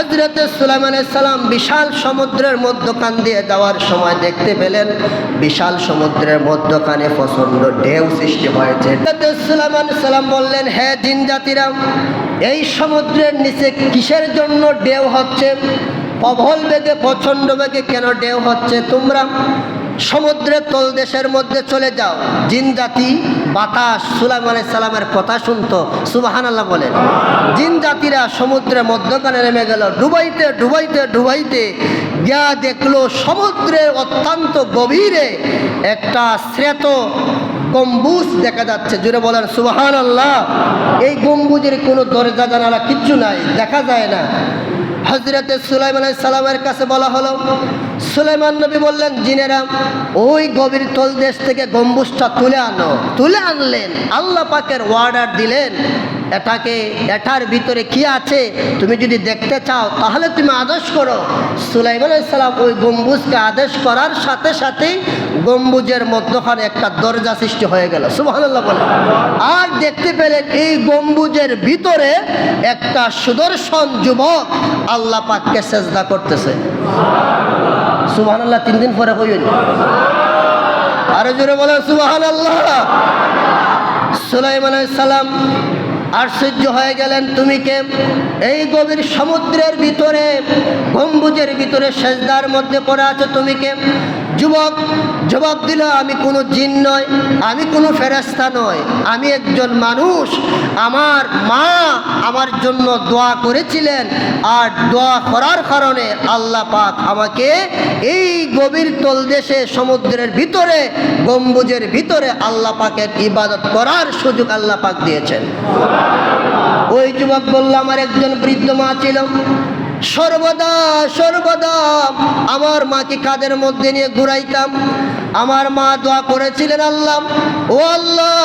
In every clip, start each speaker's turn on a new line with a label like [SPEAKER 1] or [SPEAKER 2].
[SPEAKER 1] হজরতে সুলাইমান সালাম বিশাল সমুদ্রের মধ্যকান দিয়ে যাওয়ার সময় দেখতে পেলেন, বিশাল সমুদ্রের মধ্যকানে প্রচণ্ড ঢেউ সৃষ্টি হয়েছে। হজরতে সুলাইমান সালাম বললেন, হে জিন জাতিরা, এই সমুদ্রের নিচে কিসের জন্য ঢেউ হচ্ছে? প্রবল বেগে, প্রচণ্ড বেগে কেন ঢেউ হচ্ছে তোমরা? সমুদ্রের তলদেশের মধ্যে চলে যাও। জিন জাতি, বাতাস, সুলাইম আলাই সালামের কথা শুনতো। সুবাহান আল্লাহ বলেন। জিন জাতিরা সমুদ্রের মধ্যখানে নেমে গেল। ডুবাইতে ডুবাইতে ডুবাইতে গিয়া দেখল সমুদ্রের অত্যন্ত গভীরে একটা শ্রেত গম্বুজ দেখা যাচ্ছে। জুড়ে বলেন সুবাহান আল্লাহ এই গম্বুজের কোনো দরজা জানালা কিচ্ছু নাই, দেখা যায় না। হজরতে সুলাইমান সালামের কাছে বলা হলো, সুলাইমান নবী বললেন, জিনেরা, ওই গভীর তল দেশ থেকে গম্বুজটা তুলে আনো। তুলে আনলেন। আল্লাহ পাকের ওয়ার্ডার দিলেন। এটাকে, এটার ভিতরে কি আছে? তুমি যদি দেখতে চাও, তাহলে তুমি আদেশ করো। সুলাইমান সালাম ওই গম্বুজকে আদেশ করার সাথে সাথেই গম্বুজের মধ্যখানে একটা দরজা সৃষ্টি হয়ে গেল। বলে। আর দেখতে পেলেন এই গম্বুজের ভিতরে একটা সুদর্শন যুবক আল্লাহ পাককে সেজদা করতেছে। সুবহানাল্লাহ, তিন দিন পরে হইল আরও জোরে বলেন, সুবহানাল্লাহ। সুলাইমান সালাম আশ্চর্য হয়ে গেলেন তুমি কে? এই গভীর সমুদ্রের ভিতরে, গম্বুজের ভিতরে সেজদার মধ্যে পড়ে আছো তুমি কে? যুবক, জবাব দিল, আমি কোনো জিন নয় আমি কোনো ফেরেস্তা নয় আমি একজন মানুষ। আমার মা আমার জন্য দোয়া করেছিলেন, আর দোয়া করার কারণে আল্লাহ পাক আমাকে এই গভীর তলদেশে, সমুদ্রের ভিতরে, গম্বুজের ভিতরে আল্লাহ পাকের ইবাদত করার সুযোগ আল্লাহ পাক দিয়েছেন। ওই যুবক বলল, আমার একজন বৃদ্ধ মা ছিল। সর্বদা সর্বদা আমার মাকে কাদের মধ্যে নিয়ে ঘুরাইতাম? আমার মা দোয়া করেছিলেন, আল্লাহ। ও আল্লাহ,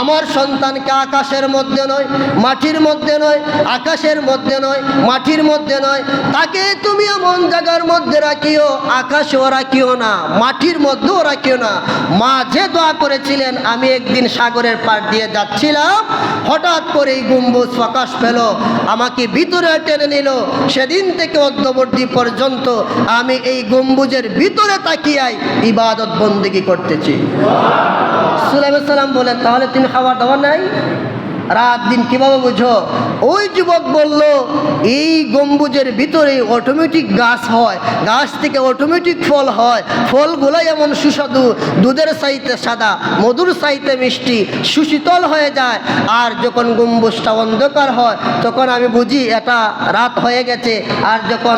[SPEAKER 1] আমার সন্তানকে আকাশের মধ্যে নয়, মাটির মধ্যে নয়, আকাশের মধ্যে নয়, মাটির মধ্যে নয়। তাকে তুমি এমন জায়গার মধ্যে রাখিও আকাশে আকাশেও রাখিও না, মাটির মধ্যেও রাখিও না। মা যে দোয়া করেছিলেন, আমি একদিন সাগরের পাড় দিয়ে যাচ্ছিলাম। হঠাৎ করে এই গম্বুজ প্রকাশ পেল, আমাকে ভিতরে টেনে নিল। সেদিন থেকে অদ্যবর্তী পর্যন্ত আমি এই গম্বুজের ভিতরে তাকিয়াই ইবাদত বন্দিগি করতেছি? সুলাইম সালাম বলেন তাহলে তিনি খাবার দাবার নাই? রাত দিন কীভাবে বুঝো? ওই যুবক বলল, এই গম্বুজের ভিতরে অটোমেটিক গাছ হয়, গাছ থেকে অটোমেটিক ফল হয়। ফলগুলোই এমন সুস্বাদু, দুধের সাইতে সাদা, মধুর সাইতে মিষ্টি, সুশীতল হয়ে যায়। আর যখন গম্বুজটা অন্ধকার হয়, তখন আমি বুঝি এটা রাত হয়ে গেছে। আর যখন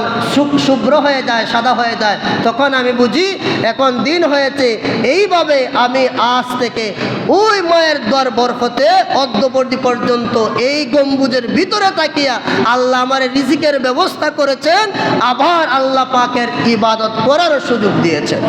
[SPEAKER 1] শুভ্র হয়ে যায়, সাদা হয়ে যায়, তখন আমি বুঝি এখন দিন হয়েছে। এইভাবে আমি আজ থেকে ওই মায়ের দর বরফতে অদ্যবর্তী পর্যন্ত এই গম্বুজের ভিতরে তাকিয়া আল্লাহ আমার রিজিকের ব্যবস্থা করেছেন, আবার আল্লাহ পাকের ইবাদত করারও সুযোগ দিয়েছেন।